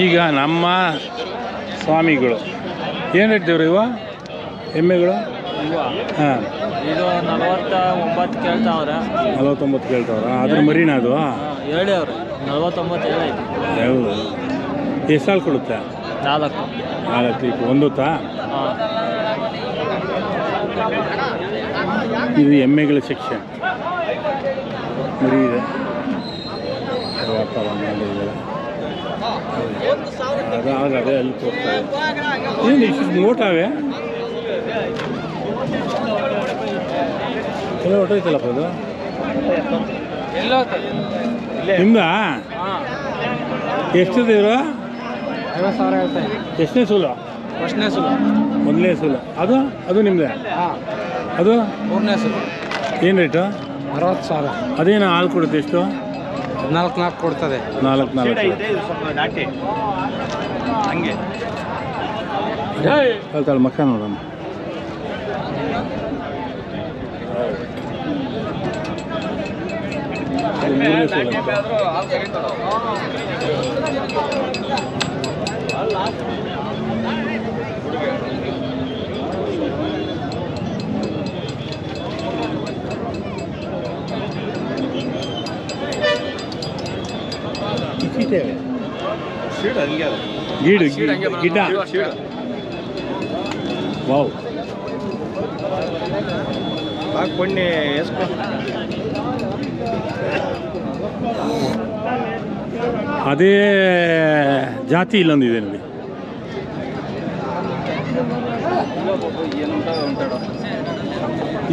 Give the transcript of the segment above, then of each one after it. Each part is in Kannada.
ಈಗ ನಮ್ಮ ಸ್ವಾಮಿಗಳು. ಏನು ಹೇಳ್ತೀವ್ರಿ ಇವ? ಎಮ್ಮೆಗಳು ಹಾಂ. ಇದು ನಲವತ್ತ ಒಂಬತ್ತು ಕೇಳ್ತಾವ್ರೆ. ನಲವತ್ತೊಂಬತ್ತು ಕೇಳ್ತಾವ್ರ? ಅದ್ರ ಮರಿನ ಅದು? ಹೇಳಿ ಅವ್ರು. ನಲವತ್ತೊಂಬತ್ತು ಹೇಳೈತಿ ಹೌದು. ಎಷ್ಟು ಸಾಲು ಕೊಡುತ್ತೆ? ನಾಲ್ಕು. ನಾಲ್ಕು ಒಂದೊತ್ತಾ? ಇದು ಎಮ್ಮೆಗಳ ಸೆಕ್ಷನ್ ಮರಿ ಇದೆ. ವ್ಯಾಪಾರ ಮಾಡಿದ್ದಾರೆ ಅದೇ ಅಲ್ಲಿ ತೋರ್ತಾರೆ ಏನು ಇಷ್ಟು ಮೋಟಾವೆ ಎಲ್ಲ ಹೊಟ್ಟೈತಲ್ಲಪ್ಪ ಅದು? ನಿಮ್ದ? ಎಷ್ಟಿದೆ ಇವರು? ಐವತ್ತು ಸಾವಿರ ಹೇಳ್ತಾ ಎಷ್ಟನೇ ಸೂಲು? ಫಸ್ಟ್ನೇ ಸುಲು. ಮೊದಲನೇ ಸೂಲು. ಅದು? ಅದು ನಿಮ್ಮದೇ ಅದು? ಮೂರನೇ ಸುಲು. ಏನು ರೇಟು? ಅರವತ್ತು ಸಾವಿರ. ಅದೇನು ಹಾಲು ಕೊಡುತ್ತೆ ಎಷ್ಟು? ಹದಿನಾಲ್ಕು ನಾಲ್ಕು ಕೊಡ್ತದೆ. ನಾಲ್ಕು ನಾಲ್ಕು. ಹಂಗೆ. ಹೇಳ್ತಾಳೆ ಮಕ್ಕ ನೋಡೋಣ. ಮೂರನೇ ಸೂಲು ಅಂತ. ಗಿಡ ಗಿಡ ವಾವ್. ಹಾಕ್ಬಣ್ಣಿ ಎಷ್ಟು ಅದೇ ಜಾತಿ ಇಲ್ಲೊಂದಿದೆ ನಿಮಗೆ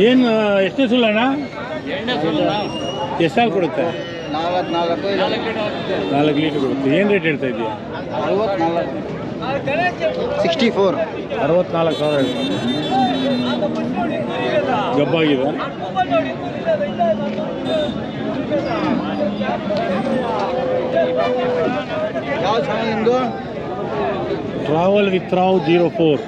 ಏನು ಎಷ್ಟೇ ಸುಳ್ಳಣ್ಣ? ಎಷ್ಟಾಗಿ ಕೊಡುತ್ತೆ? ನಾಲ್ಕು ಲೀಟರ್ ನಾಲ್ಕು ಲೀಟ್ರ್ ಕೊಡುತ್ತೆ ಏನು ರೇಟ್ ಹೇಳ್ತಾ ಇದೆಯಾ? ಅರವತ್ನಾಲ್ಕು. Sixty four. ಅರವತ್ನಾಲ್ಕು ಸಾವಿರ ಹೇಳ್ತಾರೆ ಗಬ್ಬಾಗಿದೆ ಯಾವ ಚಾನಲ್ ನಿಮ್ಮದು travel with Rao zero four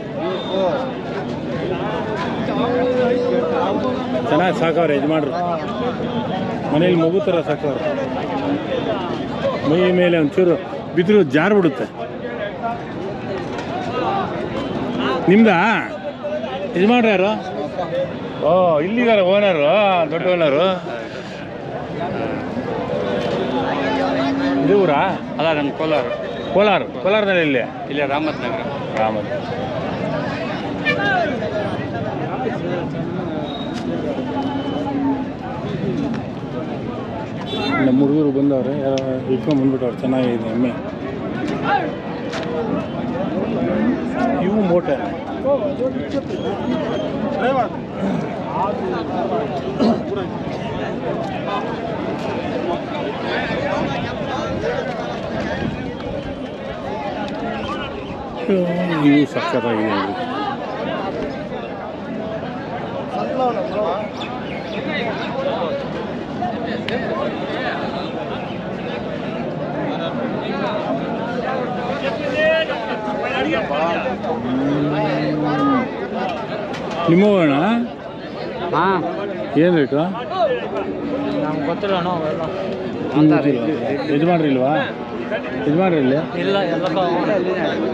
ಚೆನ್ನಾಗಿ ಸಾಕವ್ರೆ ಯಜಮಾನ್ರು ಮನೇಲಿ ಮಗು ಥರ ಸಾಕೋರು ಮೈ ಮೇಲೆ ಒಂಚೂರು ಬಿದ್ರು ಜಾರು ಬಿಡುತ್ತೆ ನಿಮ್ದಾ? ಮಾಡ್ರಿ ಯಾರು? ಓ ಇಲ್ಲಿಗಾರ ಓನರು ದೊಡ್ಡ ಓನರು. ಇದು ಊರಾ? ಅಲ್ಲ ನಮ್ಮ ಕೋಲಾರ. ಕೋಲಾರ ಕೋಲಾರದಲ್ಲಿ ಇಲ್ಲಿ? ಇಲ್ಲಿ ರಾಮತ್ ನಗರ ರಾಮನ್ ನಮ್ಮ ಹುಡುಗರು ಬಂದವ್ರೆ ಯಾರೋ ಇಟ್ಕೊಂಡು ಬಂದ್ಬಿಟ್ಟವ್ರು ಚೆನ್ನಾಗಿದೆ ಎಮ್ಮೆ. ಇವು ಮೋಟೆ. ಇವು ಸಕ್ಕತ್ತಾಗಿದೆ. ನೋಡಿ ನಿಮ್ಮವಣ್ಣ ಹಾಂ. ಏನು ರೇಟು ನಮ್ಗೆ ಗೊತ್ತಿಲ್ಲ ಅಣ್ಣ ಅವೆಲ್ಲ. ಯಜಮಾನ್ರು ಇಲ್ವಾ ಯಜಮಾನ್ರು ಇಲ್ಲಿ ಇಲ್ಲ ಎಲ್ಲ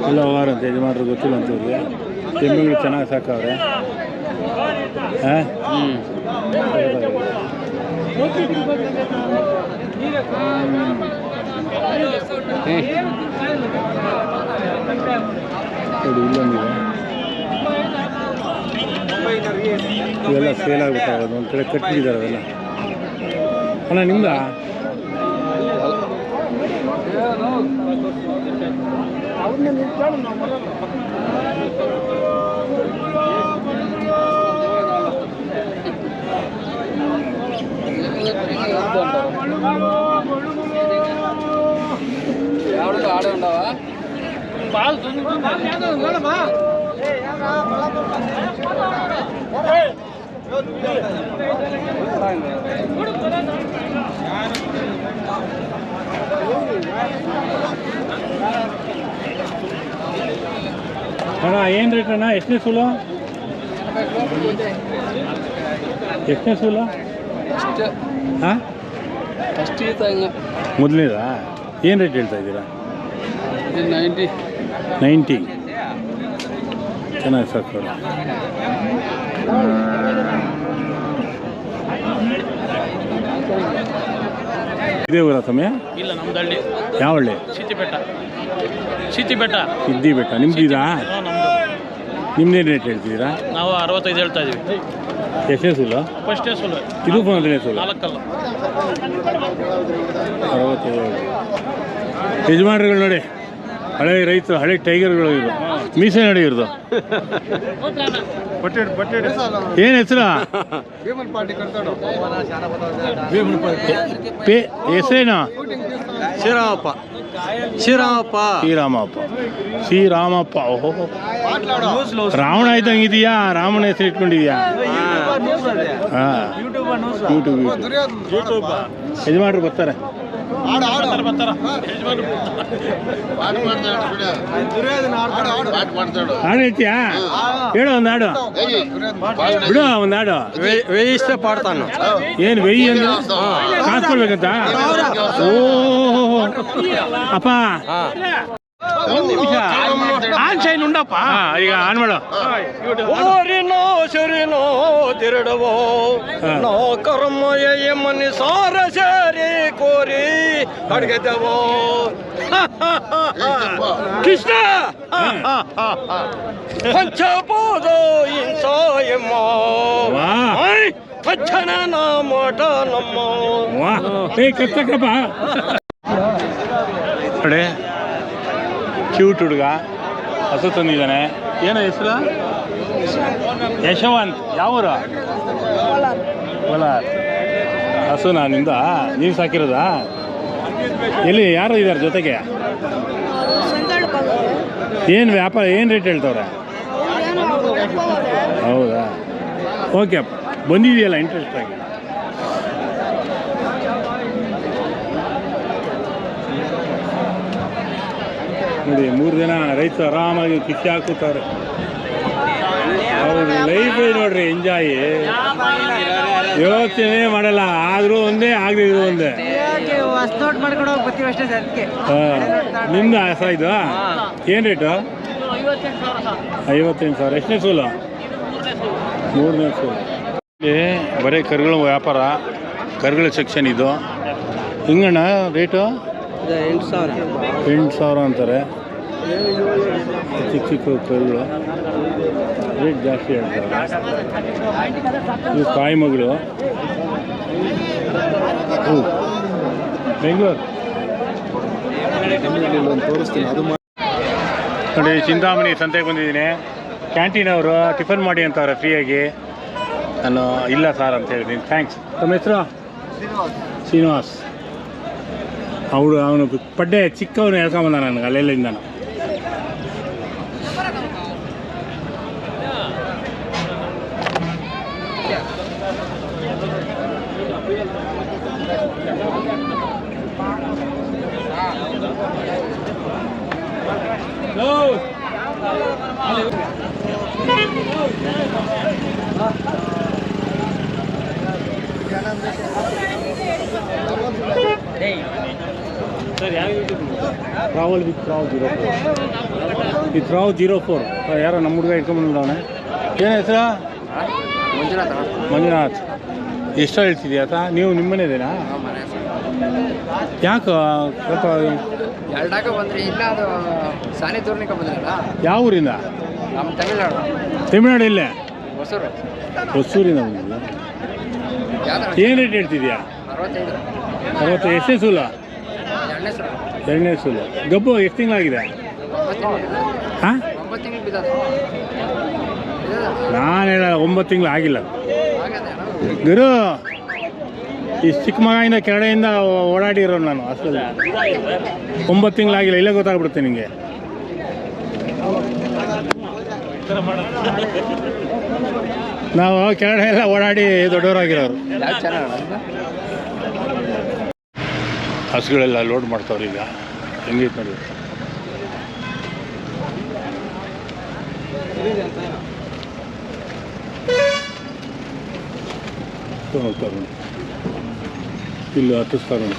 ಇಲ್ಲ ವಾರ ಅಂತ ಯಜಮಾನ್ರು ಗೊತ್ತಿಲ್ಲ ಅಂತ ಇವ್ರಿಗೆ ಎಮ್ಮೆಗಳು ಚೆನ್ನಾಗಿ ಸಾಕವ್ರೆ. ಹಾಂ? ನೋಡಿ ಇಲ್ಲೊಂದಿದೆ. ಇವೆಲ್ಲ ಸೇಲ್ ಆಗ್ಬಿಟ್ಟಾವೆ ಒಂದು ಕಡೆ ಕಟ್ಬಿಟ್ಟಿದ್ದಾರೆ ಅವೆಲ್ಲ ಅಣ್ಣ ನಿಮ್ದಾ ఆడే ఉండవా ಅಣ್ಣ ಏನು ರೇಟ್ ಅಣ್ಣ? ಎಷ್ಟನೇ ಸೂಲು ಎಷ್ಟನೇ ಸೂಲು ಹಾಂ? ಮೊದಲನೇದಾ? ಏನು ರೇಟ್ ಹೇಳ್ತಾ ಇದ್ದೀರಾ? ಇದು ನೈಂಟಿ ನೈಂಟಿ ಚೆನ್ನಾಗಿ ಸಾಕೋಣ ಇದೇ ಊರ ಸಮಯ ಇಲ್ಲ ನಮ್ದು ಹಳ್ಳಿ. ಯಾವ ಹಳ್ಳಿ? ಸಿದ್ದಿಬೆಟ್ಟ ಸಿದ್ದಿಬೆಟ್ಟ ಸಿದ್ದಿ ಬೆಟ್ಟ ನಿಮ್ದು. ನಮ್ಮದು ನಿಮ್ದೇನು ರೇಟ್ ಹೇಳ್ತಿದ್ದೀರಾ ನಾವು ಅರವತ್ತೈದು ಹೇಳ್ತಾ ಇದೀವಿ. ಎಷ್ಟೇ ಸುಲ? ಫಸ್ಟೇ ಸುಲ. ಇದು ಮೊದಲನೇ ಸುಲ? ನಾಲ್ಕಲ್ಲ. ಅರವತ್ತೈದು ಯಜಮಾನರುಗಳು ನೋಡಿ ಹಳೆ ರೈತರು ಹಳೆ ಟೈಗರ್ಗಳು ಇರು ಮೀಸೆ ನೋಡಿ ಇರೋದು ಏನು ಹೆಸರ? ಪೇ ಹೆಸರೇನು? ಶ್ರೀರಾಮಪ್ಪ ಶ್ರೀರಾಮಪ್ಪ ಶ್ರೀರಾಮಪ್ಪ. ಶ್ರೀರಾಮಪ್ಪ ಓಹೋ. ರಾವಣ ಇದ್ದಂಗೆ ಇದೆಯಾ? ರಾಮನ ಹೆಸರು ಇಟ್ಕೊಂಡಿದ್ಯಾ? ಹಾಂ. ಯೂಟ್ಯೂಬ್ ಯಜಮಾನರು ಬರ್ತಾರೆ. ಆಡೈತಿಯಾ ಹೇಳು ಒಂದು ಹಾಡು ಬಿಡು ಒಂದಾಡು ಹಾಡು ವೆಯ್ಯಿಷ್ಟೇ ಪಾಡ್ತಾನು. ಏನು ವೆಯ್ಯಿ ಅಂದ್ರೆ ಕಾಸು ಕೊಡ್ಬೇಕಂತ ಓ ಅಪ್ಪ. ಆನ್ ಶೈನ್ ಉಂಡಪ್ಪ ಈಗ ಆನ್ ಮಾಡು ಓರಿನೋ ಸುರಿನೋ ತಿರುಡವೋ ನೋ ಕರ್ಮಯ ಮನಿ ಸಾರ ಸೇರಿ ಕೋರಿ ಅಡ್ಗೆದವೋ ಕೃಷ್ಣ ಪಂಚಪೋದ ಇಂಸಾಯಮ್ಮ ತಕ್ಷಣ ನಾಮಟ ನಮ್ಮ ಕರ್ತಕಪ್ಪ ಅಡೆ ಕ್ಯೂಟ್ ಹುಡುಗ. ಹಸು ತಂದಿದ್ದಾನೆ. ಏನೋ ಹೆಸರು? ಯಶವಂತ್. ಯಾವೂರು ಕೋಲಾರ. ಹಸು ನಾನಿಂದ. ನೀವು ಸಾಕಿರೋದಾ? ಎಲ್ಲಿ ಯಾರು ಇದ್ದಾರೆ ಜೊತೆಗೆ? ಏನು ವ್ಯಾಪಾರ ಏನು ರೇಟ್ ಹೇಳ್ತವ್ರೆ? ಹೌದಾ? ಓಕೆ ಬಂದಿದೆಯಲ್ಲ ಇಂಟ್ರೆಸ್ಟ್ ಆಗಿ? ನೋಡಿ ಮೂರು ಜನ ರೈತರು ಆರಾಮಾಗಿ ಖುಷಿ ಹಾಕುತ್ತಾರೆ. ಅವ್ರ ಲೈಫ್ ನೋಡ್ರಿ ಎಂಜಾಯ್ ಯೋಚನೆ ಮಾಡಲ್ಲ ಆದರೂ ಒಂದೇ ಆಗದಿದ್ರು ಒಂದೇ. ನಿಮ್ದ ಮಾಡ್ಕೊಂಡು ಹೋಗಿ ಬರ್ತೀವಿ ಅಷ್ಟೇ ಅದಕ್ಕೆ. ಹಾ. ನಿಮ್ದು ಆಸ ಇದು ಏನು ರೇಟು ಐವತ್ತೆಂಟು ಸಾವಿರ. ಎಷ್ಟನೇ ಸೂಲು ಮೂರನೇ ಸೂಲು ಇಲ್ಲಿ ಬರೀ ಕರುಗಳ ವ್ಯಾಪಾರ. ಕರುಗಳ ಸೆಕ್ಷನ್ ಇದು. ಹಿಂಗಣ್ಣ ರೇಟು ಎಂಟು ಸಾವಿರ. ಅಂತಾರೆ. ಚಿಕ್ಕ ಚಿಕ್ಕ ಕೈಗಳು. ರೇಟ್ ಜಾಸ್ತಿ ಹೇಳ್ತಾರೆ. ಇದು ಕಾಯಿ ಮಗಳು. ಹ್ಞೂ ಬೆಂಗಳೂರು. ನೋಡಿ, ಚಿಂತಾಮಣಿ ಸಂತೆಗೆ ಬಂದಿದ್ದೀನಿ. ಕ್ಯಾಂಟೀನ್ ಅವರು ಟಿಫನ್ ಮಾಡಿ ಅಂತವ್ರೆ ಫ್ರೀಯಾಗಿ. ನಾನು ಇಲ್ಲ ಸರ್ ಅಂತ ಹೇಳಿದ್ದೀನಿ. ಥ್ಯಾಂಕ್ಸ್ ತಮ್ಮ ಹೆಸರು? ಶ್ರೀನಿವಾಸ್. ಅವಳು ಅವನು ಪಡ್ಡೆ ಚಿಕ್ಕವನು ಹೇಳ್ಕೊಂಬಂದ ನನಗೆ ಅಲ್ಲೆಲ್ಲಿಂದ travel with Rao zero four. With Rao zero four ಯಾರೋ ನಮ್ಮ ಹುಡುಗ ಇಟ್ಕೊಂಡ್ಬಂದವನೆ ಏನು ಹೆಸರು? ಮಂಜುನಾಥ್. ಎಷ್ಟು ಹೇಳ್ತಿದ್ಯಾ ಆತ? ನೀವು ನಿಮ್ಮನೇದೇನಾ ಯಾಕೆ ಸ್ವಲ್ಪ ಎರಡಾಕ ಬಂದ್ರಿ ಇಲ್ಲ ಅದು ಸಾನಿ ತೋರ್ನಿಕ ಬಂದ್ರಲ್ಲ. ಯಾವ ಊರಿಂದ? ನಮ್ಮ ತಮಿಳ್ನಾಡು. ತಮಿಳ್ನಾಡು ಇಲ್ಲೇ ಹೊಸೂರು. ಹೊಸೂರಿಂದ ಬಂದಿದ್ದ ಏನು ರೇಟ್ ಹೇಳ್ತಿದ್ಯಾ? ಅರವತ್ತೈದು. ಅರವತ್ತು ಎಷ್ಟೇ ಸೂಲ? ಎರಡನೇ ಸೋಲು ಗಬ್ಬು ಎಷ್ಟು ತಿಂಗಳಾಗಿದೆ? ಹಾಂ? ನಾನು ಹೇಳ ಒಂಬತ್ತು ತಿಂಗಳು ಆಗಿಲ್ಲ. ಗುರು ಈ ಚಿಕ್ಕ ಮಗಿಂದ ಕೆರಡೆಯಿಂದ ಓಡಾಡಿರೋ ನಾನು ಅಸಲು ಒಂಬತ್ತು ತಿಂಗಳಾಗಿಲ್ಲ ಇಲ್ಲೇ ಗೊತ್ತಾಗ್ಬಿಡುತ್ತೆ ನಿಮಗೆ ನಾವು ಕೆರಡೆ ಎಲ್ಲ ಓಡಾಡಿ ದೊಡ್ಡವರಾಗಿರೋರು. ಹಸುಗಳೆಲ್ಲ ಲೋಡ್ ಮಾಡ್ತಾವ್ರೆ ಈಗ. ಹೆಂಗೈತೆ ನೋಡಿ. ಇಲ್ಲಿ ಹತ್ತಿಸ್ತಾರೆ ನೋಡಿ